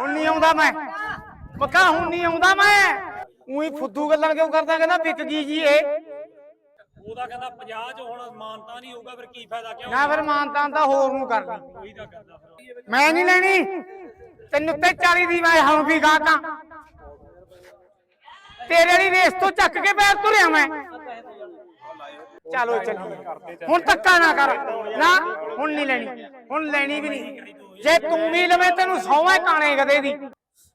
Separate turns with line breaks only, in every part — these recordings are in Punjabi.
ਹੁਣ ਨਹੀਂ ਆਉਂਦਾ ਮੈਂ। ਪੱਕਾ ਹੁਣ ਨਹੀਂ ਆਉਂਦਾ ਮੈਂ। ਉਹੀ ਫੁੱਦੂ ਗੱਲਾਂ ਕਿਉਂ ਕਰਦਾ ਕਹਿੰਦਾ ਵਿਕ ਗਈ ਜੀ ਇਹ।
ਉਹਦਾ ਕਹਿੰਦਾ 50 ਚ ਹੁਣ ਮਾਨਤਾ ਨਹੀਂ ਹੋਊਗਾ ਫਿਰ ਕੀ ਫਾਇਦਾ ਕਿਉਂ
ਨਾ ਫਿਰ ਮਾਨਤਾਨ ਤਾਂ ਹੋਰ ਨੂੰ
ਉਹੀ ਤਾਂ ਕਰਦਾ ਫਿਰ।
ਮੈਂ ਨਹੀਂ ਲੈਣੀ। ਤੈਨੂੰ ਤੇ 40 ਦੀ ਮੈਂ ਹੁਣ ਵੀ ਗਾਹਕਾਂ। ਤੇਰੇ ਵਾਲੀ ਰੇਸ ਤੋਂ ਚੱਕ ਕੇ ਪੈਰ ਤੁਰਿਆ ਮੈਂ। ਚਲੋ ਚੱਲੀਏ ਹੁਣ ਧੱਕਾ ਨਾ ਕਰ। ਨਾ ਹੁਣ ਨਹੀਂ ਲੈਣੀ। ਹੁਣ ਲੈਣੀ ਵੀ ਨਹੀਂ। ਜੇ ਤੂੰ ਵੀ ਲਵੇਂ ਤੈਨੂੰ ਸੌਵੇਂ ਕਾਣੇ ਕਦੇ ਦੀ।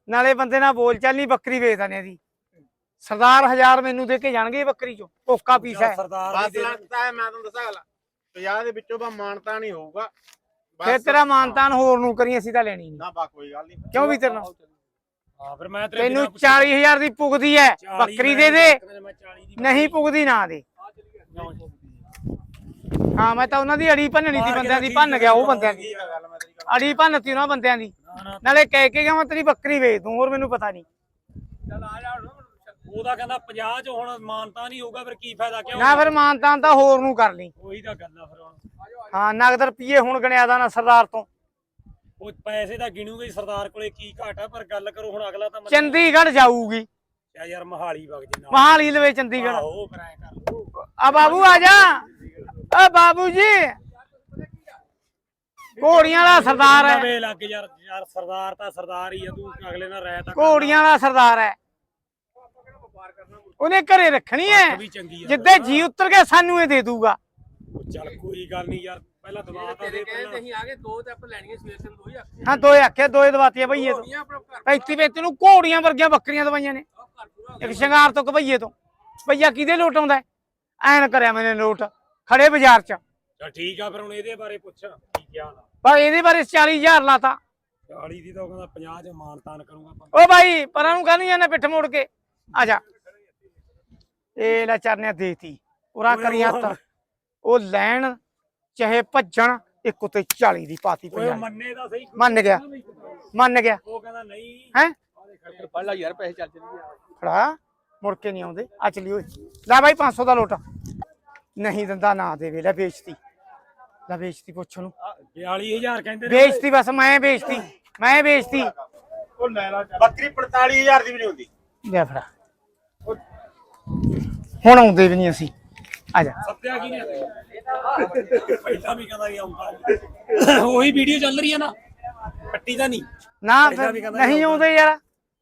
ਨਾਲੇ ਬੰਦੇ ਨਾਲ ਬੋਲ ਚੱਲ ਨਹੀਂ ਬੱਕਰੀ ਵੇਚਦਾ ਨੇ ਦੀ ਸਰਦਾਰ ਹਜ਼ਾਰ ਮੈਨੂੰ ਦੇ ਕੇ ਜਾਣਗੇ ਬੱਕਰੀ ਚੋਂ। ਕੋਕਾ ਪੀਸ ਹੈ।
ਸਰਦਾਰ
ਬਸ ਲੱਗਦਾ ਹੈ ਮੈਂ ਤੁਹਾਨੂੰ ਦੱਸਾਂ ਗੱਲ। 50 ਦੇ ਵਿੱਚੋਂ ਬਾ ਮਾਨਤਾ ਨਹੀਂ ਹੋਊਗਾ।
ਫਿਰ ਤੇਰਾ ਮਾਨਤਾਨ ਹੋਰ ਨੂੰ ਕਰੀ ਅਸੀਂ ਤਾਂ ਲੈਣੀ ਨਹੀਂ।
ਨਾ ਬਾ ਕੋਈ ਗੱਲ ਨਹੀਂ।
ਕਿਉਂ ਵੀ ਤੇਰੇ
ਹਾਂ ਫਿਰ ਮੈਂ ਤੇਰੇ
ਤੈਨੂੰ
ਬਿਨਾਂ ਪੁੱਛੇ
40000 ਦੀ ਪੁਗਦੀ ਐ
40
ਬੱਕਰੀ ਦੇ ਦੇ।
ਮੈਂ 40 ਦੀ
ਨਹੀਂ ਪੁਗਦੀ ਨਾ ਦੇ। ਹਾਂ ਮੈਂ ਤਾਂ ਉਹਨਾਂ ਦੀ ਅੜੀ ਭੰਨਣੀ ਸੀ ਬੰਦਿਆਂ ਦੀ ਭੰਨ ਗਿਆ ਉਹ ਬੰਦਿਆਂ ਦੀ।
ਆ
ਅੜੀ ਭੰਨਤੀ ਉਹਨਾਂ ਬੰਦਿਆਂ ਦੀ। ਨਾਲੇ ਕਹਿ ਕੇ ਗਿਆ ਮੈਂ ਤੇਰੀ ਬੱਕਰੀ ਵੇਚ ਦੂੰ ਹੋਰ ਮੈਨੂੰ ਪਤਾ ਨਹੀਂ।
ਉਹਦਾ ਕਹਿੰਦਾ 50 ਚ ਹੁਣ ਮਾਨਤਾ ਨਹੀਂ ਹੋਊਗਾ ਫਿਰ ਕੀ ਫਾਇਦਾ ਕਿਉਂ
ਨਾ ਫਿਰ ਮਾਨਤਾਨ ਤਾਂ ਹੋਰ ਨੂੰ ਕਰ ਲਈ।
ਉਹੀ ਤਾਂ ਗੱਲ ਆ ਫਿਰ ਹੁਣ।
ਹਾਂ ਨਗਦ ਰੁਪਏ ਹੁਣ ਗਣਿਆ ਦਾ ਨਾ ਸਰਦਾਰ ਤੋਂ।
ਉਹ ਪੈਸੇ ਤਾਂ ਗਿਣੂਗੇ ਸਰਦਾਰ ਕੋਲੇ ਕੀ ਘਾਟ ਆ ਪਰ ਗੱਲ ਕਰੋ ਹੁਣ ਅਗਲਾ ਤਾਂ
ਚੰਡੀਗੜ੍ਹ ਜਾਊਗੀ।
ਯਾਰ ਮਹਾਲੀ ਵਗ ਜੇ ਨਾਲ।
ਮਹਾਲੀ ਲਵੇ ਚੰਡੀਗੜ੍ਹ।
ਆਹੋ ਫਿਰ ਐਂ ਕਰ ਲਓ।
ਆ ਬਾਬੂ ਆ ਜਾ। ਆ ਬਾਬੂ ਜੀ। ਘੋੜੀਆਂ ਵਾਲਾ ਸਰਦਾਰ ਹੈ।
ਨਵੇਂ ਲੱਗ ਯਾਰ ਯਾਰ ਸਰਦਾਰ ਤਾਂ ਸਰਦਾਰ ਹੀ ਆ ਤੂੰ ਅਗਲੇ ਨਾਲ ਰਹਿ ਤਾਂ
ਘੋੜੀਆਂ ਵਾਲਾ ਸਰਦਾਰ ਹੈ। ਉਹਨੇ ਘਰੇ ਰੱਖਣੀ ਹੈ।
ਵੀ ਚੰਗੀ ਆ।
ਜਿੱਦੇ ਜੀ ਉਤਰ ਕੇ ਸਾਨੂੰ ਇਹ ਦੇ ਦੂਗਾ
ਚੱਲ ਕੋਈ ਗੱਲ ਨਹੀਂ ਯਾਰ ਪਹਿਲਾਂ ਦਵਾ ਤਾਂ ਦੇ ਪਹਿਲਾਂ।
ਅਸੀਂ ਆ ਗਏ ਦੋ ਤੇ ਆਪਾਂ ਲੈਣੀਆਂ ਸਵੇਰ ਤੋਂ ਦੋ ਹੀ ਆਖੇ
ਹਾਂ ਦੋਏ ਆਖੇ ਦੋਏ ਦਵਾਤੀਆਂ ਭਈਏ ਤੋਂ।
ਆਪਣਾ ਘਰ
ਪੈਤੀ ਪੈਤੀ ਨੂੰ ਘੋੜੀਆਂ ਵਰਗੀਆਂ ਬੱਕਰੀਆਂ ਦਵਾਈਆਂ ਨੇ। ਇੱਕ ਸ਼ਿੰਗਾਰ ਤੋਂ ਕਭਈਏ ਤੋਂ। ਭਈਆ ਕਿਹਦੇ ਲੋਟ ਆਉਂਦਾ? ਐਨ ਕਰਿਆ ਮੈਨੇ ਲੋਟ ਖੜੇ ਬਾਜ਼ਾਰ 'ਚ।
ਠੀਕ ਆ ਫਿਰ ਹੁਣ ਇਹਦੇ ਬਾਰੇ ਪੁੱਛ ਕੀ ਕਿਹਾ ਨਾ
ਪਰ ਇਹਦੇ ਬਾਰੇ 40000 ਲਾਤਾ।
40 ਦੀ ਤਾਂ ਉਹ ਕਹਿੰਦਾ 50 ਚ ਮਾਨਤਾਨ ਕਰੂੰਗਾ
ਓ ਭਾਈ ਪਰਾਂ ਨੂੰ ਕਾਹਨੂੰ ਜਾਂਦਾ ਪਿੱਠ ਮੋੜ ਕੇ। ਆ ਜਾ। ਇਹ ਲੈ ਚਰਨਿਆ ਦੇਤੀ। ਉਰਾ ਕਰੀ ਹੱਥ। ਉਹ ਲੈਣ ਚਾਹੇ ਭੱਜਣ ਇੱਕ ਉਤੇ 40 ਦੀ ਪਾਤੀ
ਓਏ
ਪੰਜਾਹ।
ਮੰਨੇ ਦਾ ਸਹੀ।
ਮੰਨ ਗਿਆ। ਮੰਨ ਗਿਆ।
ਉਹ ਕਹਿੰਦਾ ਨਹੀਂ।
ਹੈ?
ਪੜ ਲਾ ਯਾਰ ਪੈਸੇ ਚੱਲ ਚੱਲੀ।
ਖੜਾ ਮੁੜ ਕੇ ਨਹੀਂ ਆਉਂਦੇ। ਆ ਚਲੀ ਓਏ। ਲੈ ਬਾਈ 500 ਦਾ ਲੋਟ ਨਹੀਂ ਦਿੰਦਾ ਨਾ ਦੇਵੇ। ਲੈ ਵੇਚਤੀ ਲੈ ਵੇਚਤੀ ਪੁੱਛ ਨੂੰ
42000 ਕਹਿੰਦੇ
ਵੇਚਤੀ ਬਸ ਮੈਂ ਵੇਚਤੀ ਮੈਂ ਵੇਚਤੀ
ਉਹ ਲੈ ਲਾ ਬੱਕਰੀ 45000 ਦੀ ਵੀ ਨਹੀਂ ਹੁੰਦੀ।
ਲੈ ਫੜਾ। ਹੁਣ ਆਉਂਦੇ ਵੀ ਨਹੀਂ ਅਸੀਂ। ਆ ਜਾ।
ਸੱਤਿਆ ਕੀ ਨੇ? ਪਹਿਲਾਂ ਵੀ ਕਹਿੰਦਾ ਆਉਂਦਾ। ਉਹੀ ਵੀਡੀਓ ਚੱਲ ਰਹੀ ਹੈ ਨਾ। ਕੱਟੀ ਤਾਂ ਨਹੀਂ।
ਨਾ ਨਹੀਂ ਆਉਂਦੇ ਯਾਰ।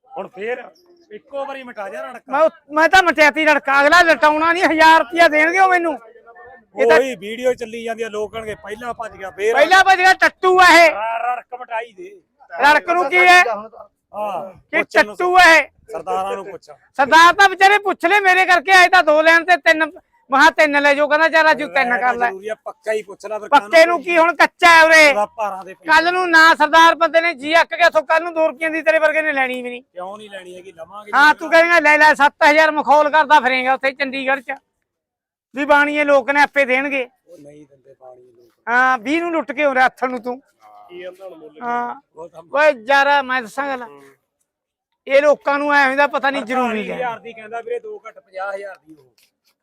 ਹੁਣ ਫੇਰ ਇੱਕੋ ਵਾਰੀ ਮਿਟਾ ਜਾ ਰੜਕਾ।
ਮੈਂ ਉਹ- ਮੈਂ ਤਾਂ ਲੜਕਾ ਅਗਲਾ ਲਟਾਉਣਾ ਨਹੀਂ 1000 ਰੁਪਿਆ ਦੇਣਗੇ ਉਹ ਮੈਨੂੰ। ਇਹ ਤਾਂ
ਉਹੀ ਵੀਡੀਓ ਚੱਲੀ ਜਾਂਦੀ ਆ ਲੋਕ ਕਹਣਗੇ ਪਹਿਲਾਂ ਭੱਜ ਗਿਆ ਫੇਰ
ਪਹਿਲਾ ਵਜਗਾ ਟੱਟੂ ਆ ਇਹ।
ਰ- ਰੜਕ ਮਟਾਈ ਦੇ।
ਲੜਕ ਨੂੰ ਕੀ ਹੈ?
ਹਾਂ
ਕਿ ਟੱਟੂ ਆ ਇਹ।
ਸਰਦਾਰਾਂ ਨੂੰ ਪੁੱਛ।
ਸਰਦਾਰ ਤਾਂ ਵਿਚਾਰੇ ਪੁੱਛ ਲੈ ਮੇਰੇ ਕਰਕੇ ਆਏ ਤਾਂ ਦੋ ਲੈਣ ਤੇ ਤਿੰਨ ਮਹਾ ਤਿੰਨ ਲੈ ਜੋ ਕਹਿੰਦਾ ਚਾਰਾ ਜੂ ਤਿੰਨ ਕਰ ਲੈ।
ਜ਼ਰੂਰੀ ਆ ਪੱਕਾ ਹੀ ਪੁੱਛਣਾ ਫਿਰ
ਪੱਕੇ ਨੂੰ ਕੀ ਹੁਣ ਕੱਚਾ ਹੈ ਉਰੇ?
ਦੇ।
ਕੱਲ ਨੂੰ ਨਾ ਸਰਦਾਰ ਬੰਦੇ ਨੇ ਜੀ ਅੱਕ ਗਿਆ ਥੋ ਕੱਲ ਨੂੰ 2 ਰੁਪਈਆਂ ਦੀ ਤੇਰੇ ਵਰਗੇ ਨੇ ਲੈਣੀ ਵੀ ਨਹੀਂ।
ਕਿਉਂ ਨਹੀਂ ਲੈਣੀ ਹੈਗੀ? ਲਵਾਂਗੇ
ਹਾਂ ਤੂੰ ਕਹੇਂਗਾ ਲੈ ਲੈ 7000 ਮਖੌਲ ਕਰਦਾ ਫਿਰੇਗਾ ਉੱਥੇ ਚੰਡੀਗੜ੍ਹ ਚ। ਵੀ ਬਾਣੀਏ ਲੋਕ ਨੇ ਆਪੇ ਦੇਣਗੇ।
ਉਹ ਨਹੀਂ ਦਿੰਦੇ ਪਾਣੀ ਲੋਕ।
ਹਾਂ 20 ਨੂੰ ਲੁੱਟ ਕੇ ਉਰੇ ਹੱਥ ਨੂੰ ਤੂੰ।
ਕੀ ਕਹਿੰਦਾ ਹੁਣ ਮੁੱਲ
ਹਾਂ।
ਉਹ ਤਾਂ
ਓਏ ਯਾਰ ਮੈਂ ਦੱਸਾਂ ਗੱਲ। ਇਹ ਲੋਕਾਂ ਨੂੰ ਐ ਹੁੰਦਾ ਪਤਾ ਨਹੀਂ ਜ਼ਰੂਰੀ ਹੈ।
40000 ਦੀ ਕਹਿੰਦਾ ਵੀਰੇ 2 ਘੱਟ 50000 ਦੀ ਉਹ।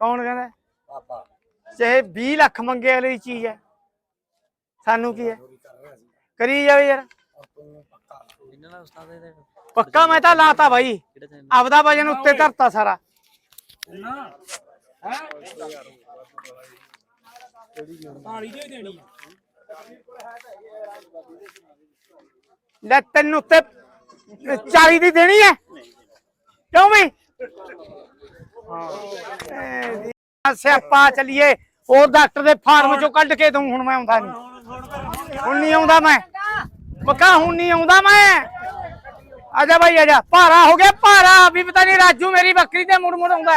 ਕੌਣ ਕਹਿੰਦਾ?
ਪਾਪਾ।
ਚਾਹੇ 20 ਲੱਖ ਮੰਗੇ ਵਾਲੀ ਚੀਜ਼ ਹੈ ਸਾਨੂੰ ਕੀ ਹੈ?
ਕਰ
ਜਾਵੇ ਯਾਰ।
ਪੱਕਾ
ਮੈਂ ਤਾਂ ਲਾਤਾ
ਤੇ
ਆਪਦਾ ਵਜਨ ਉੱਤੇ ਧਰਤਾ ਸਾਰਾ। ਲੈ ਤੈਨੂੰ ਉੱਤੇ 40 ਦੀ ਦੇਣੀ ਹੈ। ਕਿਉਂ ਵੀ ਹਾਂ। ਸਿਆਪਾ ਚਲੀਏ, ਹੋਰ ਡਾਕਟਰ ਦੇ ਫਾਰਮ ਚੋਂ ਕੱਢ ਕੇ ਦੂੰ ਹੁਣ ਮੈਂ ਆਉਂਦਾ ਨਹੀਂ। ਹੁਣ ਨਹੀਂ ਆਉਂਦਾ ਮੈਂ। ਪੱਕਾ ਹੁਣ ਨਹੀਂ ਆਉਂਦਾ ਮੈਂ। ਆਜਾ ਭਾਈ ਆਜਾ ਭਾਰਾ ਹੋ ਗਿਆ, ਭਾਰਾ। ਵੀ ਪਤਾ ਨਹੀਂ ਰਾਜੂ ਮੇਰੀ ਬੱਕਰੀ ਤੇ ਮੁੜ ਮੁੜ ਆਉਂਦਾ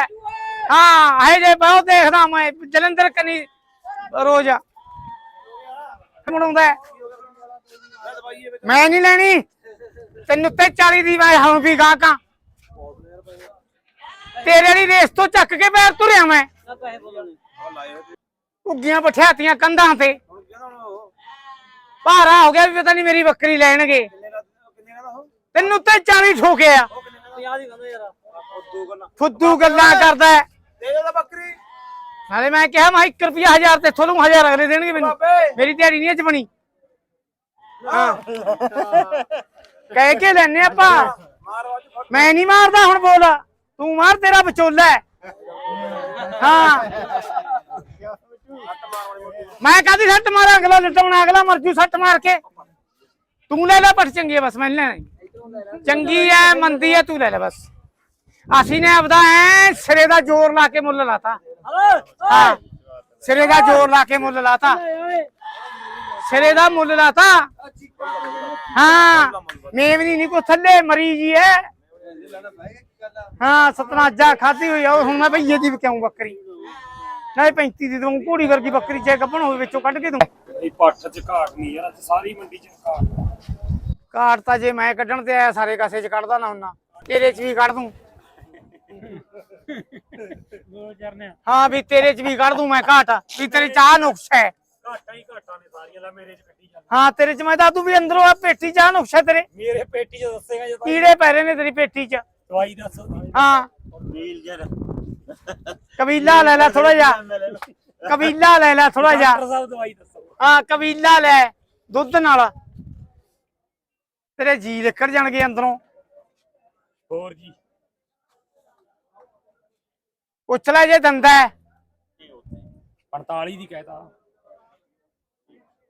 ਹਾਂ, ਇਹ ਜੇ ਬਹੁਤ ਦੇਖਦਾ ਮੈਂ, ਜਲੰਧਰ ਕਨੀ ਰੋਜ਼। ਮੁੜ ਆਉਂਦਾ ਮੈਂ ਨਹੀਂ ਲੈਣੀ। ਤੈਨੂੰ ਤੇ 40 ਦੀ ਮੈਂ ਹੁਣ ਵੀ ਗਾਹਕਾਂ ਤੇਰੇ ਵਾਲੀ ਰੇਸ ਤੋਂ ਚੱਕ ਕੇ ਪੈਰ ਤੁਰਿਆ ਮੈਂ। ਉੱਗੀਆਂ ਪਠਿਆਤੀਆਂ ਕੰਧਾਂ ਤੇ। ਭਾਰਾ ਹੋ ਗਿਆ ਵੀ ਪਤਾ ਨਹੀਂ ਮੇਰੀ ਬੱਕਰੀ ਲੈਣਗੇ। ਤੈਨੂੰ ਤੇ 40 ਠੋਕਿਆ।
50 ਦੀ? ਕਹਿੰਦਾ ਯਾਰ।
ਫੁੱਦੂ ਗੱਲਾਂ ਕਰਦਾ।
ਦੇ ਦੇ ਬੱਕਰੀ।
ਨਾਲੇ ਮੈਂ ਕਿਹਾ ਮੈਂ 1 ਰੁਪਿਆ 1000 ਤੇ ਤੁਹਾਨੂੰ 1000 ਅਗਲੇ ਦੇਣਗੇ ਮੈਨੂੰ। ਮੇਰੀ ਦਿਹਾੜੀ ਨਹੀਂ ਅੱਜ ਬਣੀ। ਹਾਂ। ਕਹਿ ਕੇ ਲੈਨੇ ਆਪਾਂ। ਮੈਂ ਨਹੀਂ ਮਾਰਦਾ ਹੁਣ ਬੋਲ। ਤੂੰ ਮਾਰ ਤੇਰਾ ਵਿਚੋਲਾ ਹੈ। ਹਾਂ। ਮੈਂ ਕਾਦੀ ਸੱਟ ਮਾਰਾਂ? ਅਗਲਾ ਲਟਾਉਣਾ ਅਗਲਾ ਮਰ ਜੂ ਸੱਟ ਮਾਰ ਕੇ। ਤੂੰ ਲੈ ਲੈ ਪੱਟ ਚੰਗੀ ਹੈ ਬਸ, ਮੈਂ ਨੀ ਲੈਣਾ ਚੰਗੀ ਐ, ਮੰਦੀ ਐ, ਤੂੰ ਲੈ ਲੈ ਬਸ। ਅਸੀਂ ਨੇ ਆਪਦਾ ਐ ਸਿਰੇ ਦਾ ਜ਼ੋਰ ਲਾ ਕੇ ਮੁੱਲ ਲਾਤਾ। ਹਾਂ। ਸਿਰੇ ਦਾ ਜ਼ੋਰ ਲਾ ਕੇ ਮੁੱਲ ਲਾਤਾ। ਸਿਰੇ ਦਾ ਮੁੱਲ ਲਾਤਾ। ਹਾਂ। ਮੇਵਨੀ ਨਹੀਂ ਕੋ ਥੱਲੇ, ਮਰੀ ਜੀ ਹੈ ਹਾਂ ਸਤਨਾਜਾ ਖਾਦੀ ਹੋਈ ਆ ਹੁਣ ਮੈਂ ਭਈਏ ਦੀ ਵਿਕਾਉਂ ਬੱਕਰੀ? ਨਹੀਂ 35 ਦੀ ਦਊਂ ਘੋੜੀ ਵਰਗੀ ਬੱਕਰੀ ਗੱਭਣ ਹੋਵੇ ਵਿੱਚੋਂ ਕੱਢ ਕੇ ਦਊਂ।
ਇਹ ਪੱਠ ਚ ਘਾਟ ਨਹੀਂ ਯਾਰ ਅੱਜ ਸਾਰੀ ਮੰਡੀ ਚ ਘਾਟ।
ਤਾਂ ਜੇ ਮੈਂ ਕੱਢਣ ਤੇ ਆਇਆ ਸਾਰੇ ਕਾਸੇ ਚ ਕੱਢਦਾ ਨਾ ਹੁੰਨਾ ਤੇਰੇ ਚ ਵੀ ਕੱਢ ਦੂੰ। ਹਾਂ ਵੀ ਤੇਰੇ ਚ ਵੀ ਕੱਢ ਦੂੰ ਮੈਂ ਘਾਟ ਵੀ ਤੇਰੇ ਚਾਹ ਨੁਕਸ ਹੈ।
ਘਾਟਾਂ ਹੀ ਘਾਟਾਂ ਨੇ ਸਾਰੀਆਂ ਲੈ ਮੇਰੇ ਚ ਕੱਢੀ ਚੱਲ।
ਹਾਂ ਤੇਰੇ ਚ ਮੈਂ ਤਾਂ ਤੂੰ ਵੀ ਅੰਦਰੋਂ ਆ ਪੇਟੀ ਚਾਹ ਨੁਕਸ ਹੈ ਤੇਰੇ।
ਮੇਰੇ ਪੇਟੀ ਚ ਦੱਸੇਗਾ ਜੇ
ਕੀੜੇ ਪੈ ਰਹੇ ਨੇ ਤੇਰੀ ਪੇਟੀ ਚ।
ਦਵਾਈ ਦੱਸ।
ਹਾਂ।
ਨੀਲ ਜਰ
ਕਬੀਲਾ ਲੈ ਲੈ ਥੋੜਾ ਜਿਹਾ। ਕਬੀਲਾ ਲੈ ਲੈ। ਥੋੜਾ ਜਿਹਾ।
ਡਾਕਟਰ ਸਾਹਿਬ ਦਵਾਈ ਦੱਸੋ।
ਹਾਂ ਕਬੀਲਾ ਲੈ। ਦੁੱਧ ਨਾਲ। ਤੇਰੇ ਜੀ ਲਿਕੜ ਜਾਣਗੇ ਅੰਦਰੋਂ।
ਹੋਰ ਜੀ।
ਪੁੱਛ ਲੈ ਜੇ ਦੰਦਾ ਹੈ।
45 ਦੀ ਕਹਿਤਾ।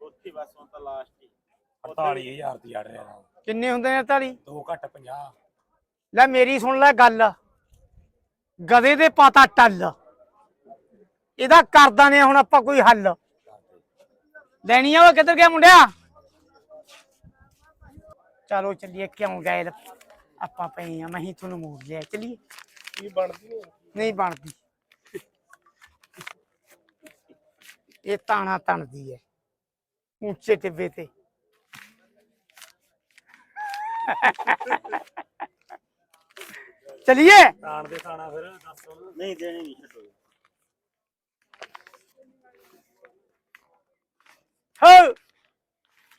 ਉੱਥੇ ਬਸ ਹੁਣ ਤਾਂ ਲਾਸਟ ਹੀ।
48000 ਦੀ ਆ ਰਿਹਾ।
ਕਿੰਨੇ ਹੁੰਦੇ ਨੇ 48
ਦੋ ਘੱਟ 50
ਲੈ ਮੇਰੀ ਸੁਣ ਲੈ ਗੱਲ। ਗਧੇ ਦੇ ਪਾਤਾ ਟੱਲ। ਇਹਦਾ ਕਰਦਾ ਨੇ ਹੁਣ ਆਪਾਂ ਕੋਈ ਹੱਲ। ਲੈਣੀ ਆ ਉਹ ਕਿੱਧਰ ਗਿਆ ਮੁੰਡਿਆ? ਚਲੋ ਚੱਲੀਏ ਕਿਉਂ ਗਏ ਆਪਾਂ ਪਏ ਆ ਮੈਂ ਹੀ ਤੁਹਾਨੂੰ ਮੋੜ ਲਿਆ। ਚੱਲੀਏ।
ਕੀ ਬਣਦੀ
ਨਹੀਂ। ਬਣਦੀ। ਇਹ ਤਾਣਾ ਤਣਦੀ ਹੈ ਉੱਚੇ ਟਿੱਬੇ ਤੇ। ਚਲਿਏ?
ਤਾਣ ਦੇ ਤਾਣਾ ਫਿਰ ਦੱਸ ਉਹਨੂੰ।
ਨਹੀਂ ਦੇਣੀ ਨਹੀਂ ਛੱਡੋ।
ਹੋ!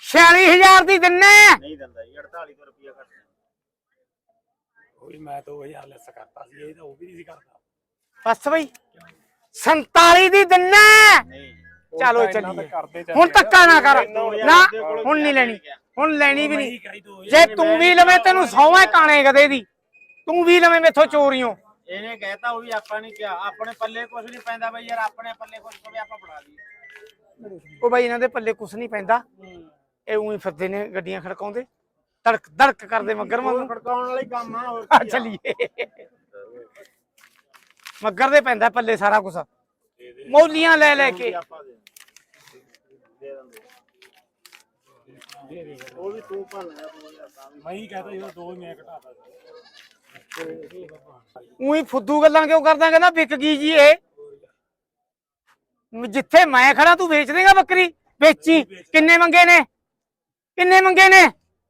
46000 ਦੀ ਦਿੰਨੇ?
ਨਹੀਂ ਦਿੰਦਾ ਜੀ 4800 ਰੁਪਿਆ ਘੱਟ
ਉਹ ਵੀ ਮੈਂ ਤਾਂ ਉਹ ਹਜ਼ਾਰ ਲੈਸ ਕਰਤਾ ਸੀ ਇਹ ਤਾਂ ਉਹ ਵੀ ਨਹੀਂ ਸੀ ਕਰਦਾ।
ਬਸ ਬਈ 47 ਦੀ ਦਿੰਨੇ?
ਨਹੀਂ
ਚਲੋ
ਤਾਂ
ਚੱਲੀਏ
ਤਾਂ ਕਰਦੇ ਚੱਲ
ਹੁਣ ਧੱਕਾ ਨਾ ਕਰ।
ਨੌ
ਹੁਣ ਨਹੀਂ ਲੈਣੀ। ਹੁਣ ਲੈਣੀ ਵੀ ਨਹੀਂ। ਜੇ ਤੂੰ ਵੀ ਲਵੇਂ ਤੈਨੂੰ ਸੌਵੇਂ ਕਾਣੇ ਗਦੇ ਦੀ। ਤੂੰ ਵੀ ਲਵੇਂ ਮੇਥੋਂ ਚੋਰੀਓ।
ਇਹਨੇ ਕਹਿਤਾ ਉਹ ਵੀ ਆਪਾਂ ਨਹੀਂ ਕਿਹਾ। ਆਪਣੇ ਪੱਲੇ ਕੁਝ ਨਹੀਂ ਪੈਂਦਾ ਬਈ ਯਾਰ ਆਪਣੇ ਪੱਲੇ ਕੁਝ ਪਵੇ ਆਪਾਂ ਬਣਾ ਲਈਏ
ਉਹ ਬਾਈ ਇਹਨਾਂ ਦੇ ਪੱਲੇ ਕੁਛ ਨਹੀਂ ਪੈਂਦਾ। ਇਹ ਉਹੀ ਫਿਰਦੇ ਨੇ ਗੱਡੀਆਂ ਖੜਕਾਉਂਦੇ। ਧੜਕ ਧੜਕ ਕਰਦੇ ਮੱਗਰ ਵਾਂਗੂ।
ਖੜਕਾਉਣ ਵਾਲੀ ਕੰਮ ਆ ਹੋਰ
ਆ। ਚੱਲੀਏ। ਮੱਗਰ ਦੇ ਪੈਂਦਾ ਪੱਲੇ ਸਾਰਾ ਕੁਝ ਮੌਲੀਆਂ ਲੈ ਲੈ ਕੇ।
ਉਹ ਵੀ ਤੂੰ ਭੰਨ ਵੀ।
ਮੈਂ ਹੀ ਕਹਤਾ ਜਦੋਂ ਦੋ ਹੀ ਮੈਂ ਘਟਾਤਾ
ਉਹੀ ਫੁੱਦੂ ਗੱਲਾਂ ਕਿਉਂ ਕਰਦਾ ਕਹਿੰਦਾ ਵਿਕ ਗਈ ਜੀ ਇਹ। ਜਿੱਥੇ ਮੈਂ ਖੜਾ ਤੂੰ ਵੇਚ ਦੇਗਾ ਬੱਕਰੀ। ਵੇਚੀ। ਕਿੰਨੇ ਮੰਗੇ ਨੇ? ਕਿੰਨੇ ਮੰਗੇ ਨੇ?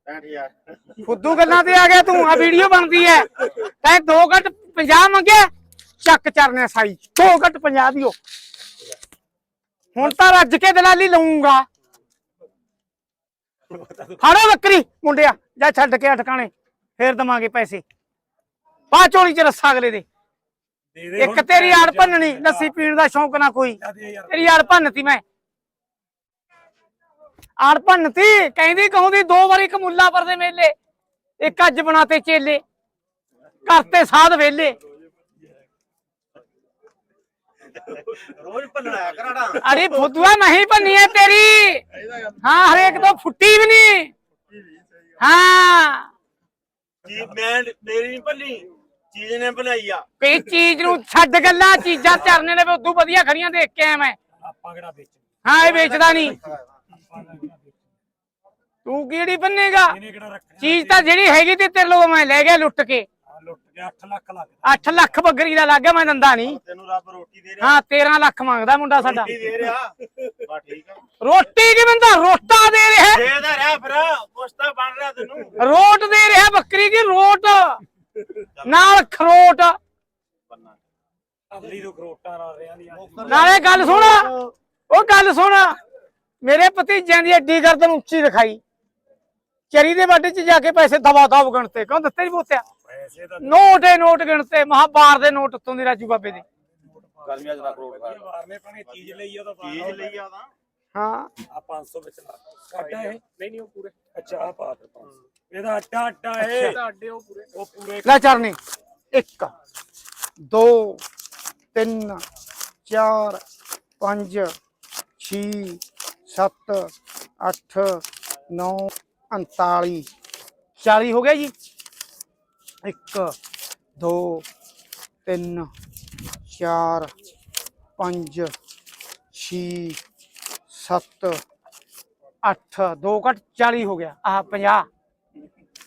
60000
ਫੁੱਦੂ ਗੱਲਾਂ ਤੇ ਆ ਗਿਆ ਤੂੰ। ਆ ਵੀਡੀਓ ਬਣਦੀ ਐ ਤੈਂ 2 ਘੱਟ 50 ਮੰਗਿਆ। ਚੱਕ ਚਰਨੇ ਸਾਈ। 2 ਘੱਟ 50 ਦਿਓ। ਹੁਣ ਤਾਂ ਰੱਜ ਕੇ ਦਲਾਲੀ ਲਊਂਗਾ। ਫੜੋ ਬੱਕਰੀ। ਮੁੰਡਿਆ ਜਾ ਛੱਡ ਕੇ ਅਟਕਾਣੇ ਫੇਰ ਦਵਾਂਗੇ ਪੈਸੇ। ਪਾ ਚੋਲੀ ਚ ਰੱਸਾ ਅਗਲੇ ਦੇ ਇੱਕ ਤੇਰੀ ਆੜ ਭੰਨਣੀ ਲੱਸੀ ਪੀਣ ਦਾ ਸ਼ੌਂਕ ਨਾ ਕੋਈ। ਤੇਰੀ ਆੜ ਭੰਨਤੀ ਮੈਂ। ਆੜ ਭੰਨਤੀ ਕਹਿੰਦੀ ਕਹੂੰਦੀ ਦੋ ਵਾਰੀ ਕਮੁੱਲਾਪੁਰ ਦੇ ਮੇਲੇ। ਇੱਕ ਅੱਜ ਬਣਾਤੇ ਚੇਲੇ ਕਰਤੇ ਸਾਧ ਵੇਲੇ।
ਰੋਜ਼ ਭੰਨਣਾ ਕਰਾੜਾ।
ਅਰੇ ਫੁੱਦੂਆ ਨਹੀਂ ਭੰਨੀ ਐ ਤੇਰੀ। ਹਾਂ ਹਰੇਕ ਤੋਂ ਫੁੱਟੀ ਵੀ ਨਹੀਂ। ਹਾਂ।
ਜੀ ਮੈਂ ਮੇਰੀ ਨਹੀਂ ਭੰਨੀ? ਚੀਜ਼ ਨੇ ਬਣਾਈ ਆ।
ਕੋਈ ਚੀਜ਼ ਨੂੰ ਛੱਡ ਗੱਲਾਂ ਚੀਜ਼ਾਂ ਚਰਨੇ ਨੇ ਵੀ ਉਦੋਂ ਵਧੀਆ ਖੜੀਆਂ ਦੇਖ ਕੇ ਆਇਆ ਮੈਂ
ਆਪਾਂ ਕਿਹੜਾ ਵੇਚ
ਹਾਂ ਇਹ ਵੇਚਦਾ ਨਹੀਂ।
ਦਾ
ਤੂੰ ਕਿਹੜੀ ਬੰਨੇਗਾ?
ਇਹਨੇ ਕਿਹੜਾ ਰੱਖਣਾ?
ਚੀਜ਼ ਤਾਂ ਜਿਹੜੀ ਹੈਗੀ ਤੇ ਤੇਰੇ ਲੋਕ ਮੈਂ ਲੈ ਗਿਆ ਲੁੱਟ ਕੇ।
ਆਹ ਲੁੱਟ ਕੇ 8 ਲੱਖ ਲੱਗ
8 ਲੱਖ ਬੱਕਰੀ ਦਾ ਲੱਗ ਗਿਆ ਮੈਂ ਦੰਦਾ ਨਹੀਂ।
ਤੈਨੂੰ ਰੱਬ ਰੋਟੀ ਦੇ ਰਿਹਾ।
ਹਾਂ 13 ਲੱਖ ਮੰਗਦਾ ਮੁੰਡਾ ਸਾਡਾ।
ਰੋਟੀ ਦੇ ਰਿਹਾ। ਬਾ ਠੀਕ ਆ।
ਰੋਟੀ ਕੀ ਬੰਦਾ ਰੋਟਾ ਦੇ ਰਿਹਾ।
ਰਿਹਾ ਫਿਰ। ਕੁਛ ਤਾਂ ਬਣ ਰਿਹਾ ਤੈਨੂੰ।
ਰੋਟ ਦੇ ਰਿਹਾ ਬੱਕਰੀ ਦੀ ਰੋਟ। ਨਾਲ ਖਰੋਟ।
ਅਗਲੀ ਤੋਂ ਕਰੋਟਾਂ ਨਾਲ ਰਿਆਂ ਦੀ
ਨਾਲੇ ਗੱਲ ਸੁਣ। ਉਹ ਗੱਲ ਸੁਣ। ਮੇਰੇ ਭਤੀਜਿਆਂ ਦੀ ਐਡੀ ਗਰਦਨ ਉੱਚੀ ਰਖਾਈ। ਚਰੀ ਦੇ ਵਾਡੇ 'ਚ ਜਾ ਕੇ ਪੈਸੇ ਦਵਾ ਦਵ ਗਣਤੇ। ਕੌਣ ਦਿੱਤੇ ਨਹੀਂ ਬੋਤਿਆ
ਪੈਸੇ ਦਾ
ਨੋਟ ਏ ਨੋਟ ਗਿਣਤੇ। ਮਹਾਬਾਰ ਦੇ ਨੋਟ ਉੱਤੋਂ ਦੀ ਰਾਜੂ ਬਾਬੇ ਦੇ।
ਗਰਮੀਆਂ ਚ ਨਾ ਕਰੋੜ
ਵਾਰਨੇ ਪਾਣੇ ਚੀਜ਼ ਲਈ ਉਹਦਾ
ਚੀਜ਼ ਲਈ ਆਦਾ
ਹਾਂ।
ਆ 500 ਵਿੱਚ ਲਾ। ਕੱਢ ਇਹ? ਨਹੀਂ ਨਹੀਂ ਉਹ ਪੂਰੇ। ਅੱਛਾ ਆ ਪਾ 500 ਇਹਦਾ ਅੱਡਾ ਅੱਡਾ ਏ
ਤੁਹਾਡੇ ਉਹ ਪੂਰੇ।
ਉਹ ਪੂਰੇ
ਲੈ ਚਰਨੀ। 1 2 3 4 5 6 7 8 9 39 40 ਹੋ ਗਿਆ ਜੀ। 1 2 3 4 5 6 7 8 2 ਘੱਟ 40 ਹੋ ਗਿਆ। ਆਹ 50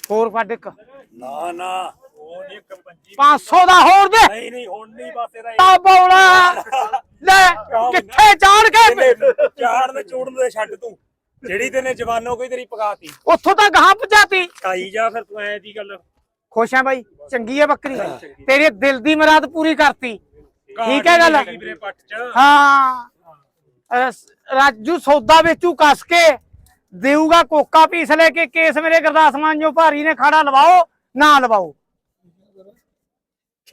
ਹੋਰ ਕੱਢ ਇੱਕ।
ਨਾ ਨਾ। ਉਹ ਨਹੀਂ ਇੱਕ ਪੰਜੀ।
500 ਦਾ ਹੋਰ ਦੇ।
ਨਹੀਂ ਨਹੀਂ ਹੁਣ ਨਹੀਂ ਬਸ ਇਹਦਾ
ਆ ਬੌਲਾ। ਲੈ ਕਿੱਥੇ ਚਾੜ ਕੇ
ਇਹਨੇ ਚਾੜਨ ਚੂੜਨ ਦੇ ਛੱਡ ਤੂੰ। ਜਿਹੜੀ ਤੈਨੇ ਜਵਾਨੋ ਕੋਈ ਤੇਰੀ ਪਕਾਤੀ।
ਉੱਥੋਂ ਤਾਂ ਗਾਂ ਪਹੁੰਚਾਤੀ
ਖਾਈ ਜਾ ਫਿਰ ਤੂੰ ਐ ਦੀ ਗੱਲ।
ਖੁਸ਼ ਆ ਬਾਈ ਚੰਗੀ ਹੈ ਬੱਕਰੀ ਤੇਰੇ ਦਿਲ ਦੀ ਮੁਰਾਦ ਪੂਰੀ ਕਰਤੀ। ਠੀਕ ਹੈ ਗੱਲ?
ਹੈਗੀ ਵੀਰੇ ਪੱਟ ਚ।
ਹਾਂ। ਰਾਜੂ ਸੌਦਾ ਵੇਚੂ ਕੱਸ ਕੇ। ਦੇਊਗਾ ਕੋਕਾ ਪੀਸ ਲੈ ਕੇ ਕੇਸ ਮੇਰੇ ਗੁਰਦਾਸ ਮਾਨ ਜੋ ਭਾਰੀ ਨੇ ਖਾੜਾ ਲਵਾਓ ਨਾ ਲਵਾਓ।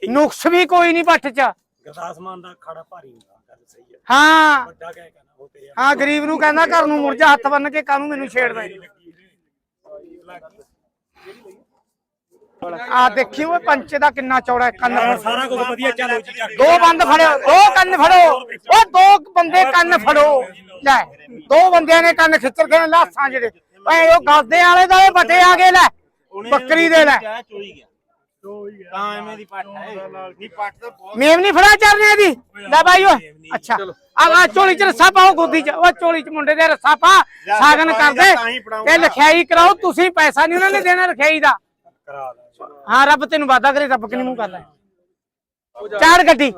ਨੁਕਸ ਵੀ ਕੋਈ ਨਹੀਂ ਪੱਠ ਚ।
ਗਰਦਾਸ ਮਾਨ ਦਾ ਖਾੜਾ ਭਾਰੀ ਹੁੰਦਾ ਗੱਲ ਸਹੀ ਹੈ
ਹਾਂ।
ਵੱਡਾ ਕਹਿ ਕਹਿਣਾ ਉਹ ਤੇਰੇ
ਹਾਂ ਗਰੀਬ ਨੂੰ ਕਹਿੰਦਾ ਘਰ ਨੂੰ ਮੁਰਜਾ ਹੱਥ ਬੰਨ ਕੇ ਕਾਹਨੂੰ ਮੈਨੂੰ ਛੇੜਦਾ ਆ ਦੇਖੀ ਓਏ ਪੰਚੇ ਦਾ ਕਿੰਨਾ ਚੌੜਾ ਹੈ ਕੰਨ।
ਸਾਰਾ ਕੁਝ ਵਧੀਆ ਚੱਲੋ ਜੀ ਚੱਕ
ਦੋ ਬੰਦ ਫੜਿਓ ਦੋ ਕੰਨ ਫੜੋ ਉਹ ਦੋ ਬੰਦੇ ਕੰਨ ਫੜੋ। ਲੈ ਦੋ ਬੰਦਿਆਂ ਨੇ ਕੰਨ ਖਿੱਚਰ ਕੇ ਲਾਸਾਂ ਜਿਹੜੇ। ਓਏ ਉਹ ਗਾਦੇ ਵਾਲੇ ਦਾ ਇਹ ਬਟੇ ਆ ਗਏ ਲੈ। ਬੱਕਰੀ ਦੇ ਲੈ।
ਕਿਆ ਚੋਈ ਗਿਆ। ਤਾਂ ਐਵੇਂ ਦੀ ਪੱਟ ਹੈ ਨਹੀਂ ਪੱਟ ਤਾਂ ਬਹੁਤ
ਮੇਮ ਨਹੀਂ ਫੜਾ ਚਰਨੇ ਦੀ? ਲੈ ਬਾਈ ਓਏ। ਅੱਛਾ। ਆ ਆ ਝੋਲੀ ਚ ਰੱਸਾ ਪਾਓ ਗੋਦੀ ਚ। ਓ ਝੋਲੀ ਚ ਮੁੰਡੇ ਦੇ ਰੱਸਾ ਪਾ ਸਾਗਨ ਕਰ ਦੇ
ਤਾਂ ਹੀ ਫੜਾਊਂਗਾ।
ਤੇ ਲਖਿਆਈ ਕਰਾਓ ਤੁਸੀਂ ਪੈਸਾ ਨਹੀਂ ਉਹਨਾਂ ਨੇ ਦੇਣਾ ਲਖਿਆਈ ਦਾ।
ਕਰਾ ਲੈ
ਹਾਂ ਰੱਬ ਤੈਨੂੰ ਵਾਦਾ ਕਰੇ ਰੱਬ ਕਿਨੂੰ ਮੂੰਹ ਕਰ ਲੈ ਚਾਰ ਗੱਡੀ।